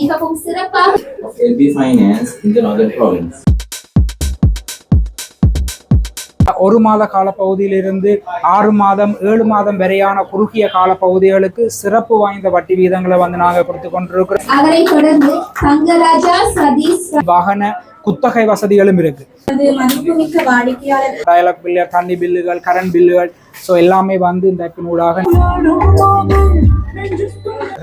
மிகவும் சிறப்பாக. ஒரு மாத கால பகுதியிலிருந்து ஆறு மாதம் ஏழு மாதம் வரையான குறுகிய கால பகுதிகளுக்கு சிறப்பு வாய்ந்த வட்டி வீதங்களை வந்து நாங்கள் கொடுத்து கொண்டிருக்கிறோம். அவரை தொடர்ந்து தங்கராஜா சதீஷ் வாகன குத்தகை வசதிகளும் இருக்கு. மதிப்புமிக்க வாடிக்கையாளர் டயலாக் பில்லு தண்ணி பில்லுகள் கரண்ட் பில்லுகள் ஸோ எல்லாமே வந்து இந்த ஆப்பினூடாக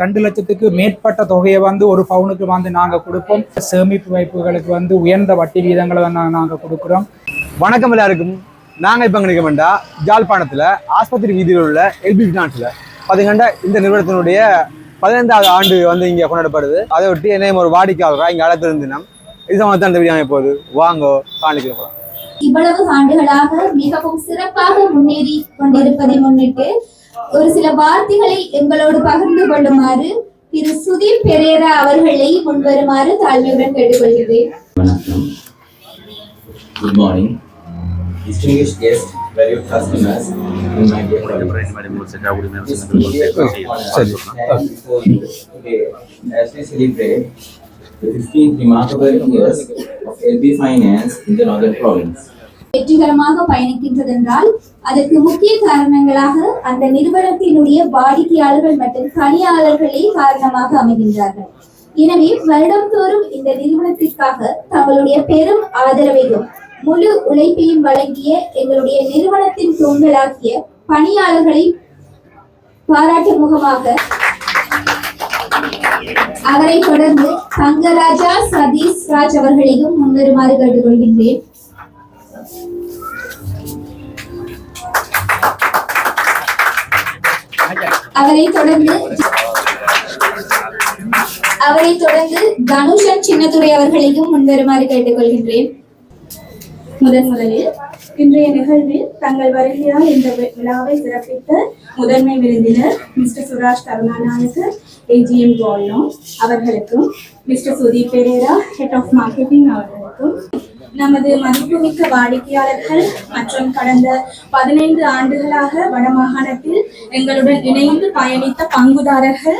ரெண்டு லட்சத்துக்கு மேற்பட்ட தொகையை வந்து ஒரு பவுனுக்கு வந்து நாங்கள் கொடுப்போம். சேமிப்பு வைப்புகளுக்கு வந்து உயர்ந்த வட்டி வீதங்களை நாங்கள் நாங்கள் கொடுக்குறோம். வணக்கம் எல்லாருக்கும். நாங்கள் இப்போ நினைக்க வேண்டாம் ஜாழ்ப்பாணத்தில் ஆஸ்பத்திரி வீதியில் உள்ள எல்பி ஃபினான்ஸில் பார்த்தீங்கன்னா இந்த நிறுவனத்தினுடைய பதினைந்தாவது ஆண்டு வந்து இங்கே கொண்டாடப்படுது. அதை ஒட்டி என்னையும் ஒரு வாடிக்கையாளராக இங்கே அழைத்திருந்தோம் இது சம்பந்தம் இந்த வீடியோ போகுது வாங்கோ காணிக்கிறோம் போகலாம் இவ்வளவு ஆண்டுகளாக மிகவும் சிறப்பாக முன்னேறி கொண்டிருப்பதை முன்னிட்டு ஒரு சில வார்த்தைகளை எங்களோடு பகிர்ந்து கொள்ளுமாறு திரு சுதீப் பெரேரா அவர்களை முன்வருமாறு தாழ்மையுடன் கேட்டுக்கொள்கிறேன். Distinguished guests, valued customers, and my dear colleagues. This immediate honor Sorry. to stand before you today as we celebrate the 15th remarkable years of LB Finance in the Northern Province. வெற்றிகரமாக பயணிக்கின்றதென்றால் அதற்கு முக்கிய காரணங்களாக அந்த நிறுவனத்தினுடைய வாடிக்கையாளர்கள் மற்றும் பணியாளர்களே காரணமாக அமைகின்றார்கள் எனவே வருடம்தோறும் இந்த நிறுவனத்திற்காக தங்களுடைய பெரும் ஆதரவையும் முழு உழைப்பையும் வழங்கிய எங்களுடைய நிறுவனத்தின் தூண்களாகிய பணியாளர்களை பாராட்டு முகமாக அவரை தொடர்ந்து தங்கராஜா சதீஷ் ராஜ் அவர்களையும் முன்வருமாறு கேட்டுக்கொள்கின்றேன். அவரை தொடர்ந்து அவரை தொடர்ந்து தனுஷன் சின்னத்துறை அவர்களையும் முன்வருமாறு கேட்டுக்கொள்கின்றேன். முதன் முதலில் இன்றைய நிகழ்வில் தங்கள் வருகையால் இந்த விழாவை சிறப்பித்த முதன்மை விருந்தினர் மிஸ்டர் சுராஜ் கருணாநாயக்கு ஏஜிஎம் கோல்னோ அவர்களுக்கும் mister Sudeep Perera head of marketing அவர்களுக்கும் நமது மதிப்புமிக்க வாடிக்கையாளர்கள் மற்றும் கடந்த பதினைந்து ஆண்டுகளாக வடமாகாணத்தில் எங்களுடன் இணைந்து பயணித்த பங்குதாரர்கள்.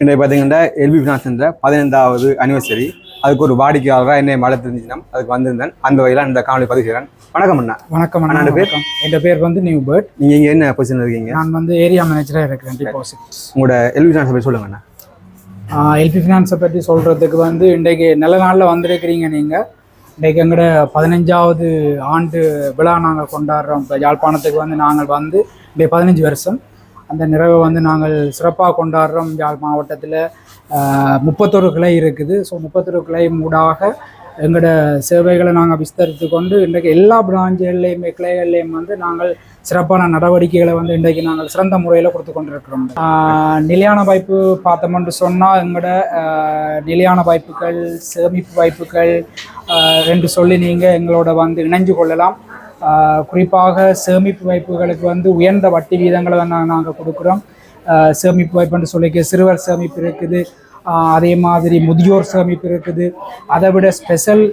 இன்றைய பார்த்தீங்கன்னா எல்பி ஃபினான்ஸ் பதினைந்தாவது அனிவர்சரி அதுக்கு ஒரு வாடிக்கையாளராக என்னை அழைத்திருந்துச்சுன்னா அதுக்கு வந்திருந்தேன். அந்த வகையில் இந்த காணொலி பதிவு செய்கிறேன் வணக்கம் அண்ணா. வணக்கம் அண்ணா பேர்? என் பேர் வந்து நியூ பேர்ட். நீங்கள் இங்கே என்ன பொசிஷன் இருக்கீங்க? நான் வந்து ஏரியா மேனேஜராக இருக்கிறேன் டிபாசிட்ஸ் உங்களோட எல்பி ஃபினான்ஸை பற்றி சொல்லுங்க அண்ணா. எல்பி ஃபினான்ஸை பற்றி சொல்கிறதுக்கு வந்து இன்றைக்கு நல்ல நாளில் வந்திருக்கிறீங்க நீங்கள் இன்றைக்கு எங்களோட பதினஞ்சாவது ஆண்டு விழா நாங்கள் கொண்டாடுறோம். இப்போ யாழ்ப்பாணத்துக்கு வந்து நாங்கள் வந்து இன்றைக்கு பதினஞ்சு வருஷம். அந்த நிறைவை வந்து நாங்கள் சிறப்பாக கொண்டாடுறோம். யாழ் மாவட்டத்தில் முப்பத்தொரு கிளை இருக்குது. ஸோ முப்பத்தொரு கிளை மூடாக எங்களோட சேவைகளை நாங்கள் விஸ்தரித்து கொண்டு இன்றைக்கு எல்லா பிராஞ்சுகள்லேயுமே கிளைகள்லையும் வந்து நாங்கள் சிறப்பான நடவடிக்கைகளை வந்து இன்றைக்கு நாங்கள் சிறந்த முறையில் கொடுத்து கொண்டிருக்கிறோம். நிலையான வாய்ப்பு பார்த்தோம்னு சொன்னால் எங்களோட நிலையான வாய்ப்புகள் சேமிப்பு வாய்ப்புகள் என்று சொல்லி நீங்கள் எங்களோட வந்து இணைஞ்சு கொள்ளலாம். குறிப்பாக சேமிப்பு வைப்புகளுக்கு வந்து உயர்ந்த வட்டி வீதங்களை நாங்கள் கொடுக்குறோம். சேமிப்பு வாய்ப்புன்னு சொல்லிக்க சிறுவர் சேமிப்பு இருக்குது. அதே மாதிரி முதியோர் சேமிப்பு இருக்குது. அதை விட ஸ்பெஷல்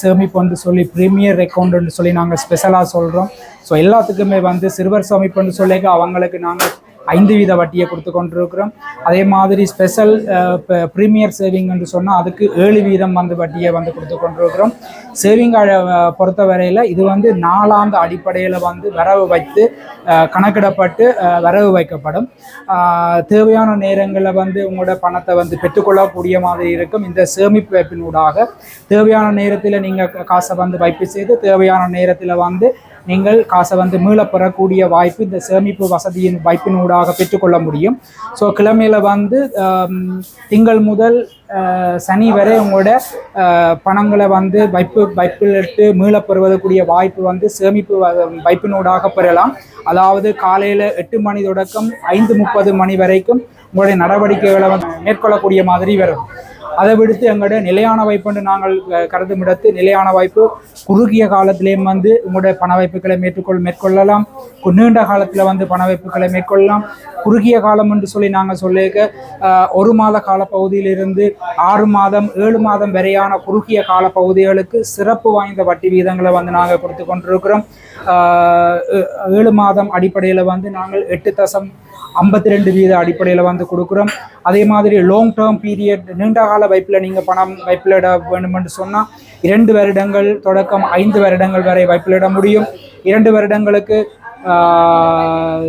சேமிப்புன்னு சொல்லி ப்ரீமியர் அக்கௌண்ட்னு சொல்லி நாங்கள் ஸ்பெஷலாக சொல்கிறோம் ஸோ எல்லாத்துக்குமே வந்து சிறுவர் சேமிப்புன்னு சொல்லிக்க அவங்களுக்கு நாங்கள் ஐந்து வீத வட்டியை கொடுத்து கொண்டிருக்கிறோம். அதே மாதிரி ஸ்பெஷல் ப்ரீமியர் சேவிங் என்று சொன்னால் அதுக்கு ஏழு வீதம் வந்து வட்டியை வந்து கொடுத்து கொண்டிருக்கிறோம். சேவிங் பொறுத்த வரையில் இது வந்து நாலாந்து அடிப்படையில் வந்து வரவு வைத்து கணக்கிடப்பட்டு வரவு வைக்கப்படும். தேவையான நேரங்களில் வந்து உங்களோட பணத்தை வந்து பெற்றுக்கொள்ளக்கூடிய மாதிரி இருக்கும். இந்த சேமிப்பு வைப்பினூடாக தேவையான நேரத்தில் நீங்கள் காசை வந்து வைப்பு செய்து தேவையான நேரத்தில் வந்து நீங்கள் காசை வந்து மீளப்பெறக்கூடிய வாய்ப்பு இந்த சேமிப்பு வசதியின் வாய்ப்பினூடாக பெற்றுக்கொள்ள முடியும். ஸோ கிழமையில் வந்து திங்கள் முதல் சனி வரை உங்களோட பணங்களை வந்து வைப்பு வைப்பிலிட்டு மீளப் பெறுவதற்குரிய வாய்ப்பு வந்து சேமிப்பு வ- வைப்பினூடாக பெறலாம். அதாவது காலையில் எட்டு மணி தொடக்கம் ஐந்து முப்பது மணி வரைக்கும் உங்களுடைய நடவடிக்கைகளை வந்து மேற்கொள்ளக்கூடிய மாதிரி வரும். அதை விடுத்து எங்களுடைய நிலையான வாய்ப்புன்னு நாங்கள் கருதும் இடத்து நிலையான வாய்ப்பு குறுகிய காலத்திலேயும் வந்து உங்களுடைய பண வாய்ப்புகளை மேற்கொள் மேற்கொள்ளலாம். நீண்ட காலத்தில் வந்து பண வாய்ப்புகளை மேற்கொள்ளலாம். குறுகிய காலம் என்று சொல்லி நாங்கள் சொல்லியிருக்க ஒரு மாத கால பகுதியிலிருந்து ஆறு மாதம் ஏழு மாதம் வரையான குறுகிய கால பகுதிகளுக்கு சிறப்பு வாய்ந்த வட்டி வீதங்களை வந்து நாங்கள் கொடுத்து கொண்டிருக்கிறோம். ஏழு மாதம் அடிப்படையில் வந்து நாங்கள் எட்டு தசம் ஐம்பத்தி ரெண்டு வீத அடிப்படையில் வந்து கொடுக்குறோம். அதே மாதிரி லாங் டேர்ம் பீரியட் நீண்ட கால வைப்பில் நீங்கள் பணம் வைப்பிலிட வேண்டுமென்று சொன்னால் இரண்டு வருடங்கள் தொடக்கம் ஐந்து வருடங்கள் வரை வைப்பிலிட முடியும். இரண்டு வருடங்களுக்கு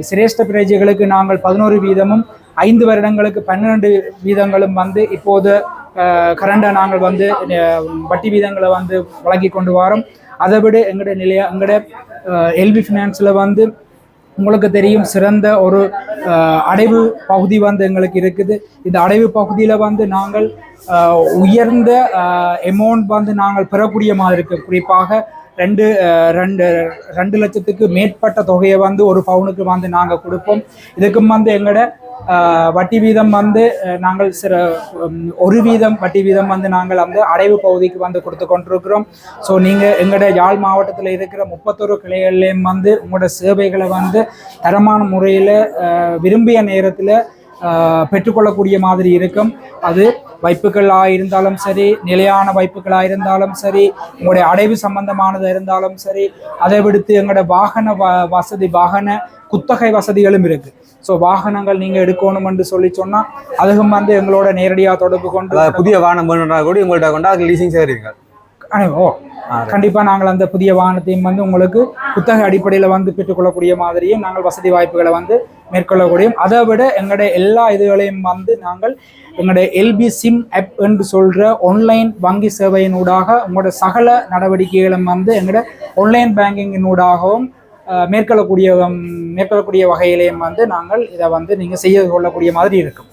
சிரேஷ்ட பிரஜைகளுக்கு நாங்கள் பதினோரு வீதமும் ஐந்து வருடங்களுக்கு பன்னிரெண்டு வீதங்களும் வந்து இப்போது கரண்டாக நாங்கள் வந்து வட்டி வீதங்களை வந்து வழங்கி கொண்டு வரோம். அதை விட எங்களுடைய நிலைய எங்களுடைய எல்பி ஃபினான்ஸில் வந்து உங்களுக்கு தெரியும் சிறந்த ஒரு அடைவு பகுதி வந்து எங்களுக்கு இருக்குது. இந்த அடைவு பகுதியில் வந்து நாங்கள் உயர்ந்த அமௌண்ட் வந்து நாங்கள் பெறக்கூடிய மாதிரி இருக்கு. குறிப்பாக ரெண்டு ரெண்டு ரெண்டு லட்சத்துக்கு மேற்பட்ட தொகையை வந்து ஒரு பவுனுக்கு வந்து நாங்கள் கொடுப்போம். இதுக்கும் வந்து எங்களோட வட்டி வீதம் வந்து நாங்கள் சிற ஒரு வீதம் வட்டி வீதம் வந்து நாங்கள் அந்த அடைவு பகுதிக்கு வந்து கொடுத்து கொண்டிருக்கிறோம். ஸோ நீங்கள் எங்களோட யாழ் மாவட்டத்தில் இருக்கிற முப்பத்தொரு கிளைகள்லேயும் வந்து உங்களோட சேவைகளை வந்து தரமான முறையில் விரும்பிய நேரத்தில் பெற்றுக்கொள்ளக்கூடிய மாதிரி இருக்கும். அது வைப்புகளாக இருந்தாலும் சரி நிலையான வைப்புகளாக இருந்தாலும் சரி உங்களுடைய அடைவு சம்பந்தமானது இருந்தாலும் சரி அதை விடுத்து எங்களோட வாகன வ வசதி வாகன குத்தகை வசதிகளும் இருக்குது ஸோ வாகனங்கள் நீங்கள் எடுக்கணும் என்று சொல்லி சொன்னால் அதுவும் வந்து எங்களோட நேரடியாக தொடர்பு கொண்டு புதிய வாகனம் வேணும்னா கூட உங்கள்கிட்ட கொண்டு அதுக்கு லீசிங் செய்கிறீங்க ஓ கண்டிப்பாக நாங்கள் அந்த புதிய வாகனத்தையும் வந்து உங்களுக்கு புத்தக அடிப்படையில் வந்து பெற்றுக்கொள்ளக்கூடிய மாதிரியும் நாங்கள் வசதி வாய்ப்புகளை வந்து மேற்கொள்ளக்கூடியும் அதை விட எங்களுடைய எல்லா இதுகளையும் வந்து நாங்கள் எங்களுடைய எல்பி சிம் ஆப் என்று சொல்கிற ஆன்லைன் வங்கி சேவையினூடாக உங்களோட சகல நடவடிக்கைகளும் வந்து எங்களோட ஆன்லைன் பேங்கிங்கினூடாகவும் மேற்கொள்ளக்கூடிய மேற்கொள்ளக்கூடிய வகையிலையும் வந்து நாங்கள் இதை வந்து நீங்கள் செய்ய கொள்ளக்கூடிய மாதிரி இருக்கும்.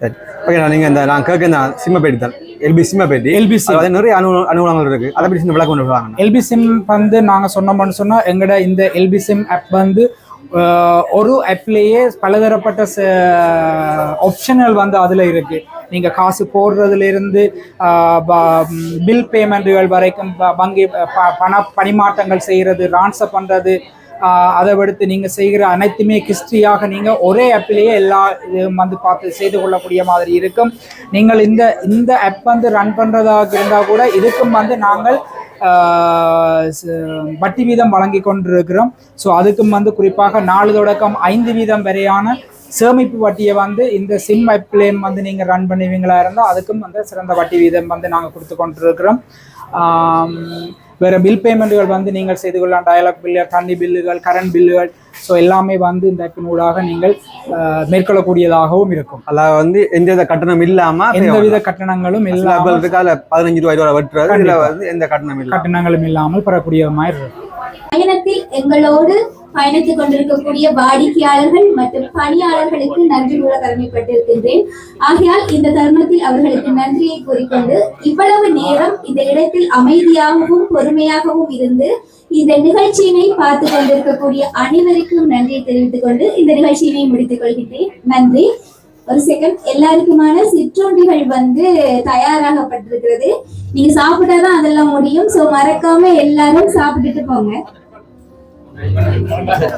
சரி. ஓகே நான் நீங்கள் இந்த நான் கேட்க இந்த சிம்ம பேட்டி தான். எல்பி சிம்ம பேட்டி. LP SIM. நிறைய அனு அனுகூலங்கள் இருக்கு. அதை பற்றி சின்ன விளக்கம் சொல்லுவாங்க எல்பி சிம் வந்து நாங்கள் சொன்னோம்னு சொன்னால் எங்களோட இந்த எல்பி சிம் ஆப் வந்து ஒரு ஆப்லேயே பலதரப்பட்ட ஆப்ஷன்கள் வந்து அதில் இருக்குது நீங்கள் காசு போடுறதுலேருந்து பில் பேமெண்ட்டுகள் வரைக்கும் வங்கி பண பரிமாற்றங்கள் செய்கிறது ரான்சப் பண்ணுறது அதை அடுத்து நீங்கள் செய்கிற அனைத்துமே கிஸ்ட்ரியாக நீங்கள் ஒரே ஆப்பிலேயே எல்லா இதுவும் வந்து பார்த்து செய்து கொள்ளக்கூடிய மாதிரி இருக்கும். நீங்கள் இந்த இந்த ஆப் வந்து ரன் பண்ணுறதாக இருந்தால் கூட இதுக்கும் வந்து நாங்கள் வட்டி வீதம் வழங்கி கொண்டிருக்கிறோம். ஸோ அதுக்கும் வந்து குறிப்பாக நாலு தொடக்கம் ஐந்து வீதம் வரையான சேமிப்பு வட்டியை வந்து இந்த சிம் ஆப்லேயும் வந்து நீங்கள் ரன் பண்ணுவீங்களா இருந்தால் அதுக்கும் வந்து சிறந்த வட்டி வீதம் வந்து நாங்கள் கொடுத்து கொண்டிருக்கிறோம். வேற பில் பேமெண்ட்டுகள் வந்து நீங்கள் செய்து கொள்ளலாம். டயலாக் பில்லு தண்ணி பில்லுகள் கரண்ட் பில்லுகள் ஸோ எல்லாமே வந்து இந்த ஆப்பினூடாக நீங்கள் ஆஹ், மேற்கொள்ளக்கூடியதாகவும் இருக்கும். அதில் வந்து எந்த வித கட்டணம் இல்லாம எந்தவித கட்டணங்களும் இல்லாமல் பதினஞ்சு ரூபாய் ரூபாய் வெட்டுறது? இதுல. வந்து எந்த கட்டணம் இல்லை கட்டணங்களும் இல்லாமல் பெறக்கூடிய மாதிரி இருக்கும். பயணத்தில் எங்களோடு பயணித்துக் கொண்டிருக்கக்கூடிய வாடிக்கையாளர்கள் மற்றும் பணியாளர்களுக்கு நன்றி கூற கடமைப்பட்டிருக்கின்றேன். ஆகையால் இந்த தருணத்தில் அவர்களுக்கு நன்றியை கூறிக்கொண்டு இவ்வளவு நேரம் இந்த இடத்தில் அமைதியாகவும் பொறுமையாகவும் இருந்து இந்த நிகழ்ச்சியினை பார்த்து கொண்டிருக்கக்கூடிய அனைவருக்கும் நன்றியை தெரிவித்துக் கொண்டு இந்த நிகழ்ச்சியினை முடித்துக் கொள்கின்றேன். நன்றி. ஒரு செகண்ட் எல்லாருக்குமான சிற்றுண்டிகள் வந்து தயாராகப்பட்டிருக்கிறது. நீங்க சாப்பிட்டாதான் அதெல்லாம் முடியும். சோ மறக்காம எல்லாரும் சாப்பிட்டுட்டு போங்க. 감사합니다.